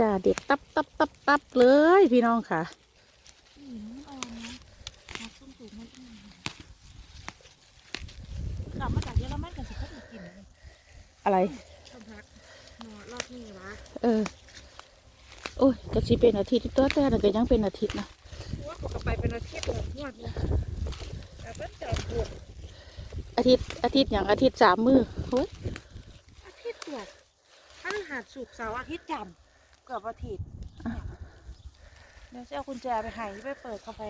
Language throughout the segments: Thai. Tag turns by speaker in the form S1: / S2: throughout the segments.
S1: จ้าเด็ดตับตับตับตับเลยพี่น้องค่ะ
S2: อืมมันอ่อนนะหักต้นสูงมันอืมกลับมาจากเยอรมันกันสิเขาจะกินเลย
S1: อะไร
S2: ต้นพักหนอรอบนี้วะ
S1: เออโอ้ยก็สิเป็นอาทิตย์ตัวแต่น่ะก็ยังเป็นอาทิตย์นะ
S2: ว่าปกไปเป็นอาทิตย์เลยงวดนี้แต่เป็นจอมปลวก
S1: อาทิตย์อาทิตย์อย่างอาทิตย์สามมือโอ้ย
S2: อาทิตย์ปลวกถ้าหาดสุกร์เสาร์อาทิตย์จันทร์ เกือบอาทิตย์เดี๋ยวจะเอากุญแจไปให้ไปเปิดเข้าไป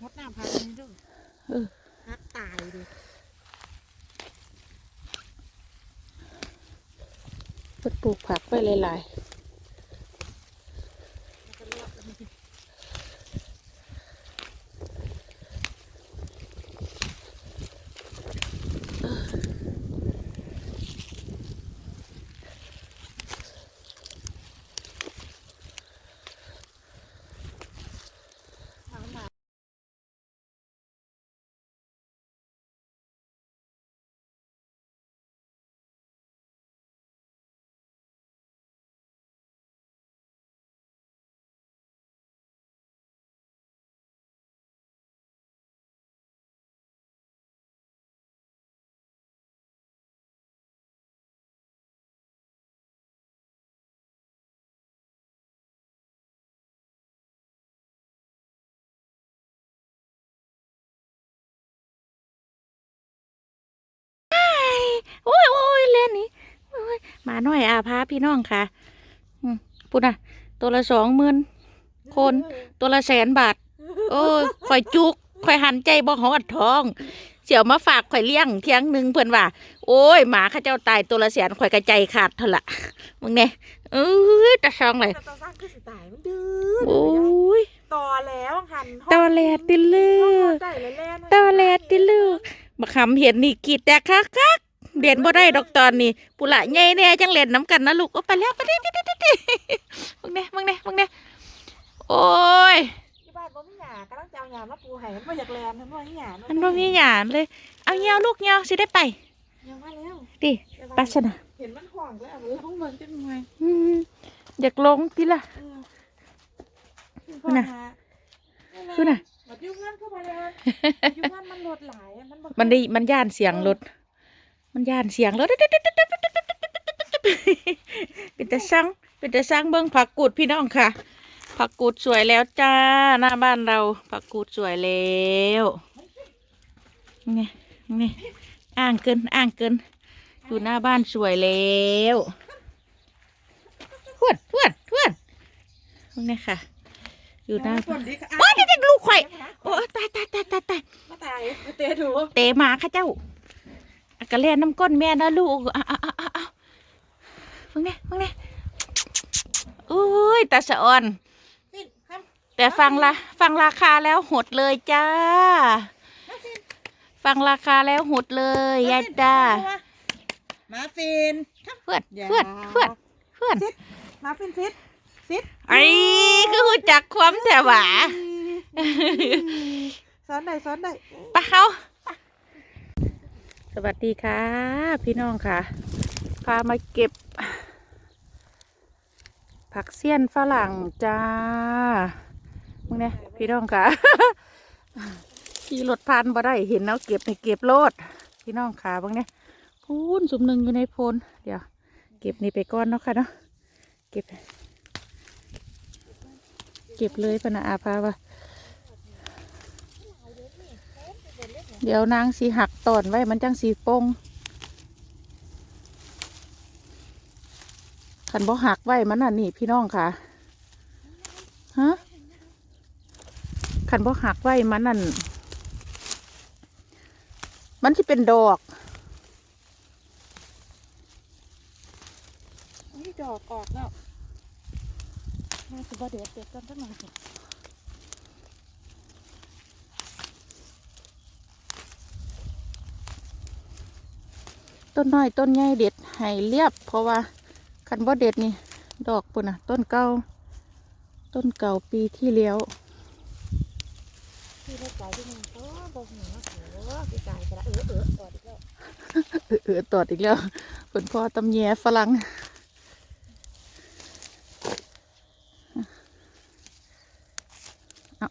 S2: งดน้ำพักนี้ด้วย
S1: เออ
S2: พักตายดิ
S1: เพิ่นปลูกผักไว้หลาย
S2: มันจะรอดแล้วมันจะเอามา
S1: ๆ โอ้ยโอ้ยเล่นนี่โอ้ยหมาน้อยอาพาพี่น้องค่ะอืมพูดนะตัวละสองหมื่นคน ตัวละแสนบาท โอ้ยข่อยจุกข่อยหันใจบ่หอดท้องเสี่ยวมาฝากข่อยเลี้ยงเที่ยงหนึ่งเพื่อนว่า โอ้ยหมาเข้าเจ้าตายตัวละแสนข่อยกระใจขาดเท่าละมึงเนี่ยเอ้ยตะซองเลย
S2: แต่ตอนสร้างคือสิตายมันดื้อ
S1: โอ้ย
S2: ต่อแล้วหัน
S1: ตอแหลติลือ
S2: ได้เลยแล่น
S1: ตอแหลติลือมาคำเห็นนี่กรีดแต่คักคักๆ เรียนบ่ได้ดอกตอนนี้ปุระใหญ่แน่จังเล่นน้ำกันนะลูกโอ้ไปแล้วไปดิดิดิดิดิมึงเนี่ยมึงเนี่ยมึงเนี่ยโอ้ย
S2: ที่บ้านบ่มีหยากำลังจะเอาหยามาปูให้มันบ่อยากแลนมันบ่มีหยา
S1: มันบ่มีหยานเลย เอาเงี้ยวลูกเงี้ยวสิได้ไป
S2: ยังมาแล้ว
S1: ดิปัสนะ
S2: เห็นมันห่วงแล้วมันลงมันจังไง
S1: อืมอยากลงทีละ
S2: เออ
S1: คุณน่ะคือน่ะ
S2: บัดยุ่งเงินเข้ามาแล้วยุ่งเงินมันลดหลายอะมันบ่
S1: มันได้มันย่านเสียงรถ มันย่านเสียงรถเป็นแต่ช่างเป็นแต่ช่างเบิ้งผักกูดพี่น้องค่ะ ผักกูดสวยแล้วจ้าหน้าบ้านเรา ผักกูดสวยแล้วไงไงอ้างเกินอ้างเกินอยู่หน้าบ้านสวยแล้วทวดทวดทวดนี่ค่ะ อยู่หน้า
S2: ค
S1: บ้าน
S2: นดีก็
S1: โอ้ยเด็กลูกไข่อยโอ้ตายตายตายตายตาย
S2: มาตายมาเตะถู
S1: เตะหมาค่ะเจ้า อะกะเล่นน้ำก้นแม่นะลูกอ้าวอ้าวอ้าวอ้าวฟังเนี่ยฟังเนี่ยอุ้ยตาสะออน
S2: ฟินครับ
S1: แต่ฟังละฟังราคาแล้วหดเลยจ้า ฟังราคาแล้วหดเลยยายจ้า
S2: มาฟิน
S1: เพื่อนเพื่อนเพื่อนเพื่อน
S2: มาฟินฟิตฟิต
S1: ไอ้คือหูจักความแต่หวา
S2: สอนได้สอนได้
S1: ปะเขา สวัสดีค่ะ พี่น้องค่ะ พามาเก็บ ผักเสี้ยนฝรั่งจ้ามึงเนี่ยพี่น้องค่ะขี่รถพันบ่ได้เห็นแล้วเก็บในเก็บโลด พี่น้องค่ะบางเนี่ยพูนสุมหนึ่งอยู่ในโพนเดี๋ยว เก็บนี่ไปก้อนเนาะค่ะเนาะเก็บ เก็บเลยพนะอาพาว่า เดี๋ยวนางสีหักตอนไว้มันจังสีปงขันบ่หักไว้มันน่ะนี่พี่น้องค่ะ ฮะขันบ่หักไว้มันนั่น มันที่เป็นดอก
S2: นี่ดอกออกแล้วแม่สุบเด็ดเด็ดกันตั้งนาน
S1: ต้นน้อยต้นใหญ่เด็ดให้เรียบ เพราะว่าคันบ่เด็ดนี่ ดอกปุ่นอะ ต้นเก่าต้นเก่าปีที่แล้ว
S2: ที่รถไฟที่มันก็บ่หูนะโอ้พี่กายกระเออเออตอดอีกแล้ว
S1: เออตอดอีกแล้วผลพ่อตำแยฝรั่งเอา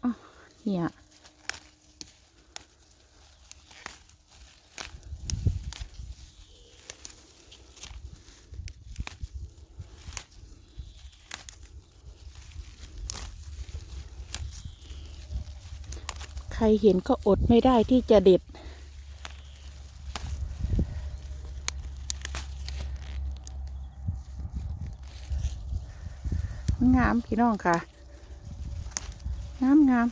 S1: เนี่ย ใครเห็นก็อดไม่ได้ที่จะเด็ด งามพี่น้องค่ะ งามงาม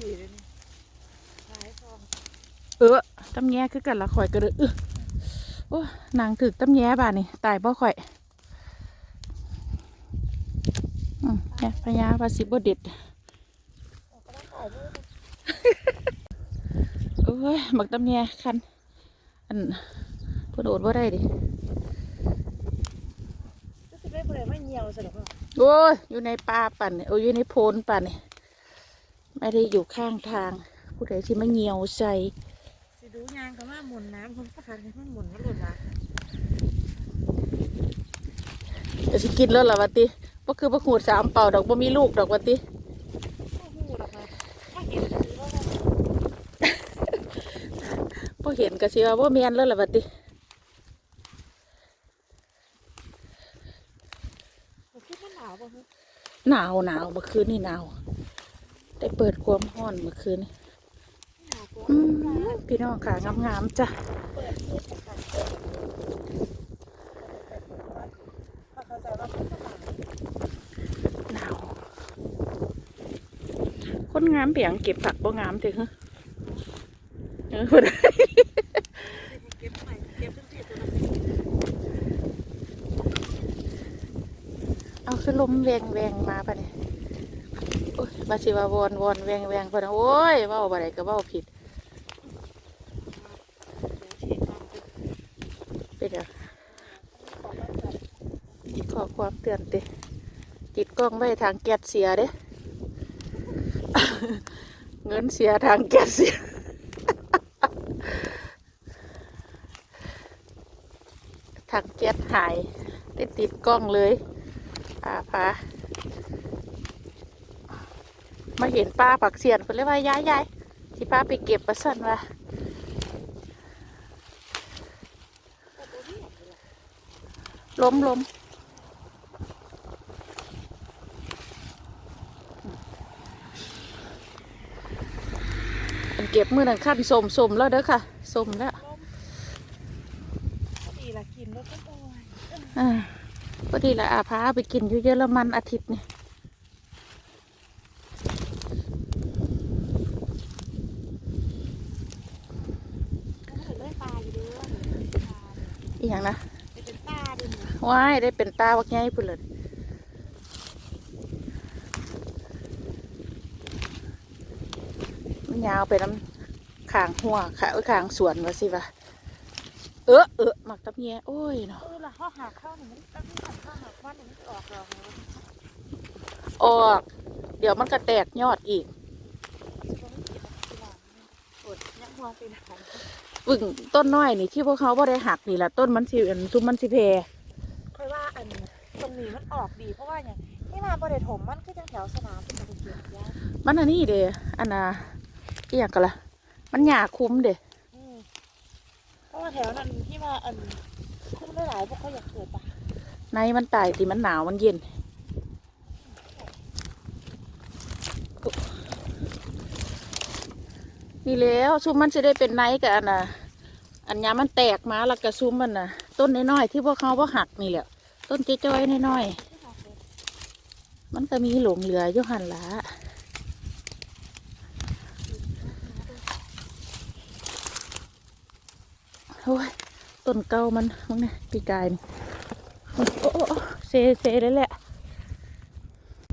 S2: เลยนี่หลายฟอง
S1: เออตำแยคือกันละข่อยก็เลยเอโอ้นางถึกตำแยบ้านี่ตายบ่ข่อยอืม เนี่ยพญาว่าสิบ่เด็ด
S2: ออกกำลังกายด้วย
S1: โอ้ยบักตำแยคัน อันเพิ่นโอดบ่ได้ดิ
S2: ก็สิได้บ่ได้ไม่เหี่ยวซะดอกเนาะ
S1: โอ้ยอยู่ในป่าปั่นนี่โอ้ยอยู่ในโพนปั่นนี่ไม่ได้อยู่ข้างทาง ผู้ใดที่มาเงียวใส่
S2: สิดูยางก็มาหมุนน้ำคนก็พันให้มันหมุนมันหลุดละ
S1: จะสิกินแล้วล่ะวะติ บ่คือบ่หูดสามเป่าดอกบ่มีลูกดอกวะติ
S2: โอ้โหดอกมาถ้าเห็นว่า
S1: บ่เห็นก็สิว่าบ่แม่นแล้วล่ะวะติ
S2: มันคิดว่าหนาว
S1: หนาวหนาวเมื่อคืนนี่หนาว ได้เปิดความร้อนเมื่อคืนนี่พี่น้องค่ะงามๆจ้ะ
S2: เปิดเทศกาลถ้าเข้าใจว่ามันก็หนาว
S1: หนาว คนงามเปียงเก็บผักบ่งามเถอะเออพุ่น
S2: เก็บใหม่เก็บตั้งแต่ตัวนั้น
S1: เอาขึ้นลมแวงแวงมาปะเนี่ยโอ้ยบาสิวาวอนวอนแวงแวงพะนะโอ้ยว้าบ่ได้ก็ว้าผิด
S2: เป็นองมันแบบ
S1: ขอความเตือนติติดกล้องไว้ทางแก๊สเสียเด้ เงินเสียทางแก๊สเสียทางแก๊สหายได้ติดกล้องเลยอาพามาเห็นป้าปักเสียนเพิ่นเลยว่าย้ายย้ายที่ป้าไปเก็บประสันว่า
S2: แต่ตัวนี้อย่าล้
S1: มล้ม นเก็บมือนันขั้นสมสมแล้วเด้อค่ะสมแล้ว
S2: ลมพอดีละกินแล้วก็โอ้ย
S1: อ่าพอดีละอาพาไปกินอยู่เยอรมันอาทิตย์นี่
S2: มันเหมือนได้ปลาอยู่เด้วยว่าเหมือนได้ปลาเนี่ย
S1: อีหยังนะ
S2: เป็นปลาด้วยเนี่ย
S1: ว้ายได้เป็นตาวักใหญ่พุ่นเลยมัน ยาวไปน้ำขางหัวขาเอ้ยขางสวนวะสิวะเออเออหมักตะเมียโอ้ยเนาะ
S2: เออละข้อหักเข้าหนึ่งมันตั้งที่หักข้อหักวันหนึ่งมันจะออกดอกเลย
S1: ออก เดี๋ยวมันก็แตกยอดอีก
S2: ก็ไม่กินทีหลังปวดยักหัวตีหลัง
S1: ปึ่งต้นน้อยนี่ที่พวกเขาบ่ได้หักนี่แหละต้นมันสิอันทุมมันสิเพ
S2: ค่อยว่าอันตรงนี้มันออกดีเพราะว่าอย่างที่มาบริถมมันก็ยังแถวสนามเป็นตะเกียบยา
S1: มันอันนี้เด้อันน่ะ อีหยังกันละมันหยาคุ้มเด้
S2: อืมเพราะว่าแถวนั้นที่มาอันคุ้มได้หลายพวกเขาอยากเกิดปะ
S1: ในมันตายที่มันหนาวมันเย็นนี่แล้วซุ้มมันจะได้เป็นไนกับอันน่ะ อันยามันแตกมาแล้วก็ซุ้มมันน่ะ ต้นน้อยๆที่พวกเขาว่าหักนี่แหละต้นจ้อยๆน้อยๆ
S2: ที่มาเกิด
S1: มันก็มีหลงเหลืออยู่หันละโอ้ย ต้นเก่ามันมึงนี่ยปีกายนี่โอ้เซเซเลยแหละ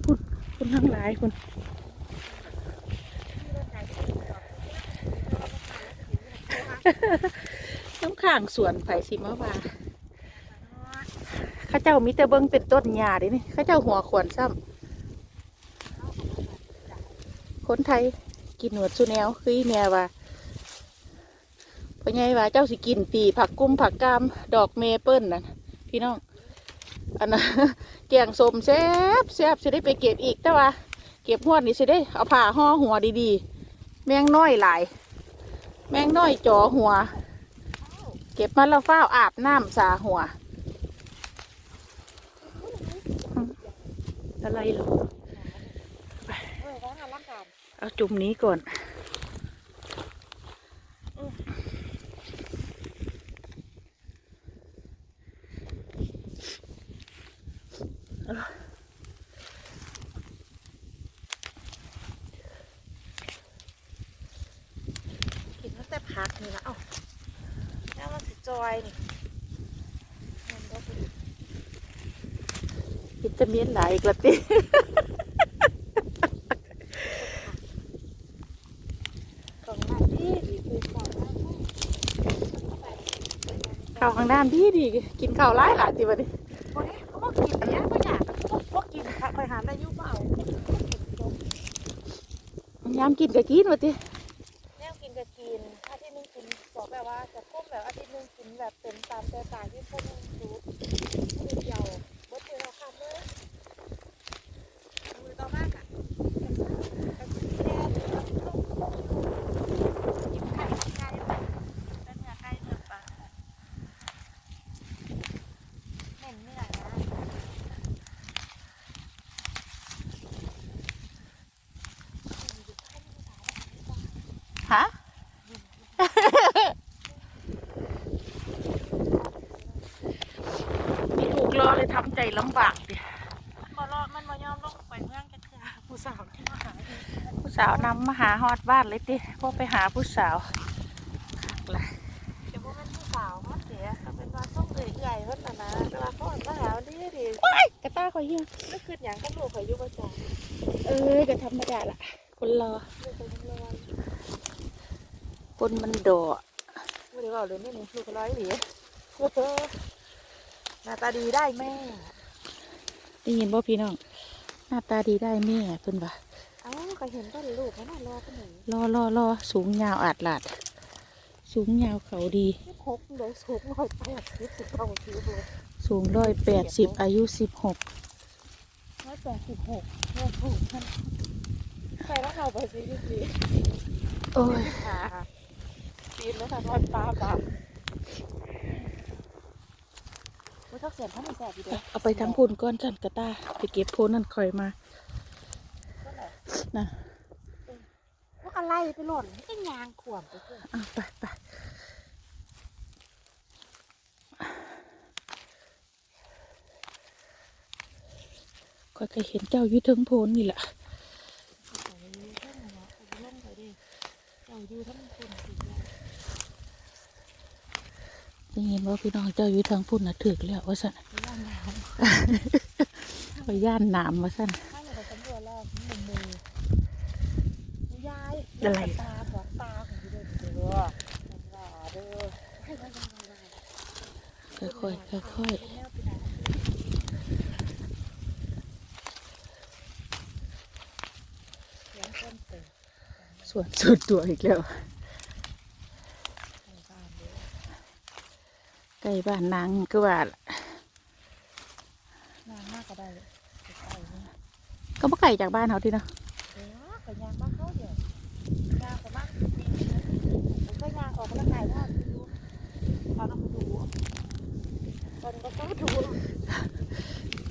S1: คุณคุณทั้งหลายคุณน้ำข้างสวนไผ่สิมาวาข้าเจ้ามีแต่เบิ้งเป็นต้นหญ้าดินี่ข้าเจ้าหัวขวนซ้ำคนไทยกินหนวดสุแนวคืออีแม่ว่า พราะไงว่าเจ้าสิกินปีผักกุ้มผักกาม ดอกเมเปิ้ลน่ะพี่น้องอันนั้นแกงสมแซ่บแซ่บสิได้ไปเก็บอีกแต่ว่า เก็บหัวนี่สิได้เอาผ้าห่อหัวดีๆ แมงน้อยหลาย แมงน้อยจ่อหัว เก็บมาแล้วเฝ้าอาบน้ำสาหัว อะไรหรอเอาจุ่มนี้ก่อน
S2: กินตั้งแต่พักนี่ละเอ้าแล้วมันสิจอยนี่มันก็เป็น
S1: วิตามินหลายอีกละติ
S2: ของหน้าที่ดีคือของหน้าที่
S1: ข้าวข้างน้ำดีดีกินข้าวหลายหลายติบัดนี้
S2: วันนี้เขาบอกกินเนี้ยก็อยากพวกพวกกินค่ะคอยหาได้อยุบเปล่า
S1: ยามกินก็กินวะติ
S2: แนวกินก็กินอาทิตย์หนึงกินบอกแบบว่าจะพุ่มแบบอาทิตย์หนึงกินแบบเต็มตามใจปากที่พวกนึงรู้มือเดียวบดเดียวคำเลยมือต่อมากอะแค่กินไข่ไก่เป็นเนื้อไก่เนื้อปลาเหม็นไม่ได้นะ
S1: ฮะมีถูกรอเลยทำใจลำบากดิ
S2: มันบ่รอดมันบ่ยอมลงไปเมืองกันเถอะผู้สาวที่มาหาเอง
S1: ผู้สาวนำมาหาฮอดบ้านเลยติพวกไปหาผู้สาวคักเลย
S2: เดี๋ยวพวกมันผู้สาวเขาเสียเขาเป็นว่าส้มเอื่อยใหญ่เพิ่นน่ะนะแต่ว่าเขาเห็นมาหาดีดี
S1: ว้ายกระต้าคอยเฮีย
S2: ไม่คืนหยังก็ลูกเขาอยู่ประจำ
S1: เออก็ธรรมดาละคนรอ
S2: ลูกเขายังรอน
S1: คนมันดอ
S2: ไม่ได้บอกเลยนี่นี่ลูกเขาร้อยหลีเออหน้าตาดีได้แม่
S1: ได้ยินบ่พี่น้อง หน้าตาดีได้แม่เพิ่นว่า
S2: เอ้าก็เห็นต้นลูกเขาน่ารอกันหนึ่ง
S1: รอรอรอสูงยาวอาดลาด สูงยาวเขาดี
S2: ที่พกเลยสูงร้อยแปดสิบสิบเก้าสิบเลย
S1: สูงร้อยแปดสิบอายุสิบหก
S2: ร้อยแปดสิบหกเงินถูกมันใครต้องเอาไปซื้อดี
S1: โอ้ยี
S2: นแล้วค่ะทอดปลาปลาไม่ทักเสียงเขาไม่แสบอยู่เด้อ
S1: เอาไปทั้งพูนก้อนจันกระตาไปเก็บโพนนั่นคอยมานะ
S2: ว่าอะไรไปหล่นไอ้ยางขวมไปเพื่อน
S1: ไปไปก็เคยเห็นเจ้ายุทึงโพนนี่แหละ
S2: เจ้าอยู่ทั้งคนสิยา
S1: ได้ยิน ว่าพี่น้องเจ้าอยู่ทางพุ่นน่ะถึกแล้วว่าสั่น
S2: ย่างน้
S1: ไปย่านหนามว่าสั่นำ
S2: ถ้าอยากจะสำรวจแล้วมุมมือยาย
S1: อะไร
S2: ตาหัวตาของพี่เด้อเด้อมันว่าเด้อให้มันยังไง
S1: ค่อยๆค่อย
S2: แนวปีดาเลี้ยงต้นเตย
S1: ๆส่วนสุดตัวอีกแล้ว
S2: ในบ้านเด้อ
S1: ใก ล้บ้านนางก็ว่าล่ะ
S2: นานมากก็ได้เลยไปไก่นี่
S1: ก็บ่ไกลจากบ้านเขาที่เนาะ
S2: เด้อก็ยางบ้านเขาเดี๋ยวยางประมาณปีนึงนะผมก็ยางออกกำลังกายว่าคือดูเอาน้ำมาดูตอนก็ต้องดู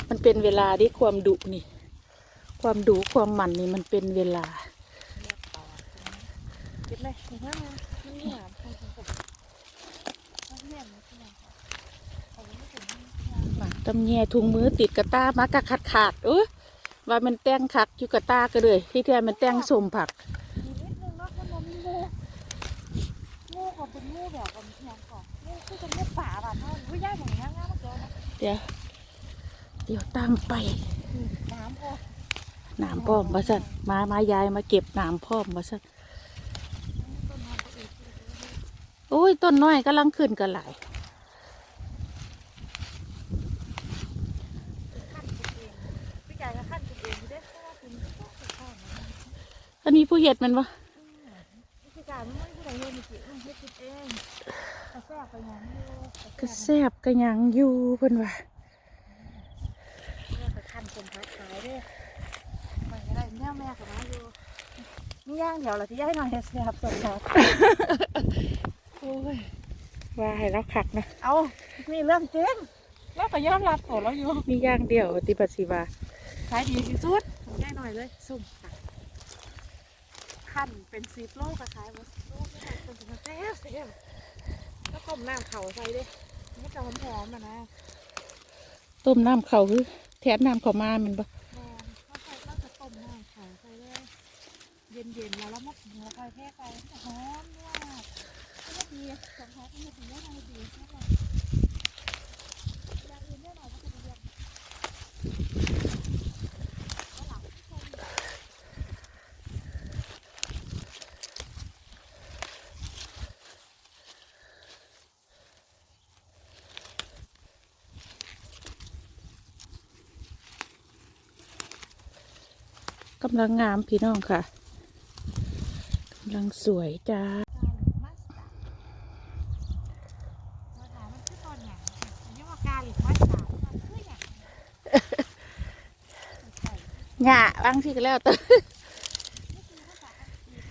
S1: มันเป็นเวลาที่ความดุนี่ ความดุความมันนี่มันเป็นเวลา
S2: เลือกต่อเก็บไหมมีห้างมีหามใครคนเอาเลี้ยงนะพี่น้องค่ะเขาไม่ถึง ห้าง
S1: มาตำแยถุงมือติดกระตามากะขาดขาดๆเออว่ามันแต่งคักอยู่กระตาก็เลย ที่แท้มันแต่งสมผัก
S2: มีนิดนึงเนาะถ้ามันมีงูงูก็เป็นงูแบบกันเพียงก่อนงูคือเป็นงูป่าแบบนั้นอุ้ยย่าอย่างนี้ง่ายมากเลยนะ
S1: เดี๋ยวเดี๋ยวตามไป
S2: น้ำพอ
S1: หนามพ่อมมาสั่นมามายายมาเก็บหนามพ่อมมาสั่น
S2: ต้นน้ำก็อีก
S1: โอ้ยต้นน้อยกำลังขึ้นกันหลาย
S2: ขั้นตัวเองพี่ใหญ่ก็ขั้นตัวเองอยู่เด้เพราะว่าคุณก็ต้องไปข้างนะ
S1: อั นนี้ผู้เห็ดแมันวะ
S2: วิธีการมันไม่ใช่เงินจริงๆให้คิดเองกระแทกไปอย่างนี้
S1: ก็แซบก็ยังอยู่เพิ่นว่า
S2: สมพักขายเด้อไปก็ได้แม่แม่กับมาอยู่นี่ย่างเดี๋ยวเราที่ย่ายหน่อยแซ่บสมพักโอ้ย
S1: ว่าให้เราขักนะ
S2: เอามีเรื่องจริงแล้วก็ยอมรับผลแล้วอยู่
S1: มีอย่างเดียวติปัสสิวา
S2: ขายดีที่สุดของย่ายหน่อยเลยสุ่มค่ะ ขั้นเป็นซีฟโลกก็ขายหมดโลกนี่ค่ะเป็นสมพักแซ่บแซ่บแล้วต้มน้ำเข่าใส่ด้มันจะหอมๆอะนะ
S1: ต้มน้ำเข่าคือแทนน้ำเขามามันบ่
S2: แม่เขาใส่ก็จะต้มน้ำเข่าใส่เลยเย็นๆแล้วแล้วมาถึงแล้วค่อยเทใส่มันจะหอมมากไม่ดีสมพักไม่ดีไม่ดีไม่ดีอย่างอื่นเนี่ยหน่อยก็จะดี
S1: กำลังงามพี่น้องค่ะกำลังสวยจ้า
S2: มัสตาร์ดเราถามมันคือตอนอย่างอันนี้ว่ากาลิกมัสตาร์ดมันคืออย่างใส่
S1: หญ้าบางทีก็แล้วแต่
S2: นี่คือภาษาอังกฤษ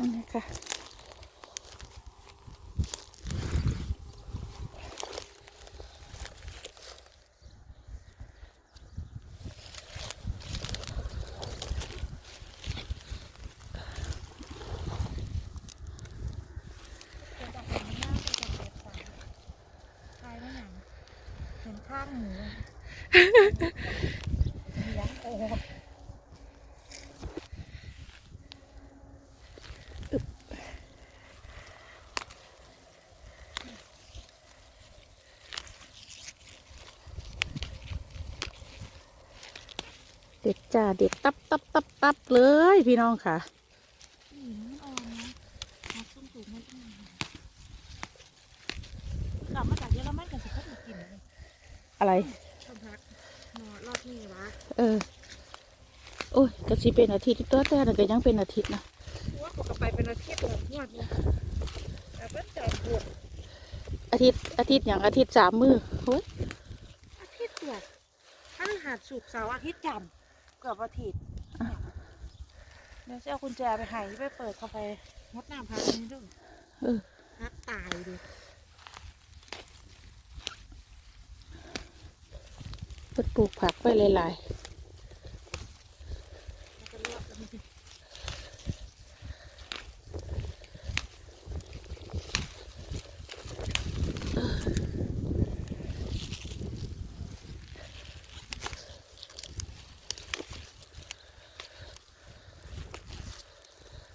S1: นั่นไงค่ะ
S2: นจากไหนหน้าเป็นจากเก็บสายขายมาอย่างเห็นข้างหมูเลี้ยงโอ้
S1: เด็ดจ้าเด็ดตับตับตับตับเลยพี่น้องค่ะ
S2: หืมอ่อนนะมาส้มสูงไม่ต้องกลับมาจากเยอรมันกันสิเขาถูกกินเลย
S1: อะไร
S2: ชมพักหนอรอบนี้วะ
S1: เออโอ้ยก็สิเป็นอาทิตย์ตัวแต่นั่นก็ยังเป็นอาทิตย์นะ
S2: ว่าปกไปเป็นอาทิตย์เลยงวดเนี่ยแต่เป็นจอดบวก
S1: อาทิตย์อาทิตย์อย่างอาทิตย์สามมือโอ้ย
S2: อาทิตย์เดียวถ้าหาดสุกร์เสาร์อาทิตย์จันทร์ เกือบอาทิตย์เดี๋ยวจะเอากุญแจไปให้ไปเปิดเข้าไปงดน้ำพักนี้ด้วย
S1: เออ
S2: พักตายดิ
S1: เปิดปลูกผักไปหลาย
S2: มันจะเลือกแล้วมันจะ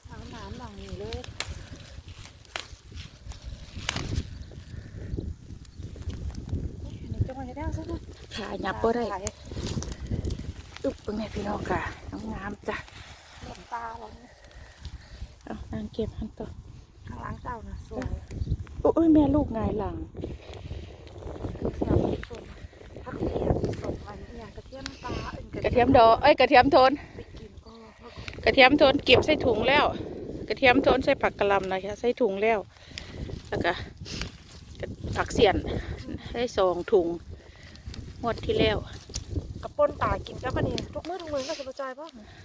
S2: น้ำน้ำหลังนี้เลย ในจังหวัดจะได้ซะด้วย
S1: ๆขายับบ่ได้อึบเป็นไงพี่น้องค่ะงามๆจ้ะ
S2: หลงตาเราเนี่ย
S1: เอานางเก็บหันต่อ
S2: ข้างหล้างเจ้านะสวย
S1: โอ้ยแม่ลูกไงายหลัง
S2: เสียบสมผักเสียบสมมันอย่างกระเทียมปลาอื่น
S1: กระเทียมดอกเอ้ยกระเทียมโทน
S2: ไปกินก็
S1: กระเทียมโทนเก็บใส่ถุงแล้ว กระเทียมโทนใส่ผักกะหล่ำนะคะใส่ถุงแล้วแล้วก็ผักเสียนใส่สองถุง งวดที่แล้ว
S2: กระปนตากินกับมันนี่ทุกมื้อทุกมื้อก็สบายใจป่ะว่าเน้นเขานะเน้นผักอย่าง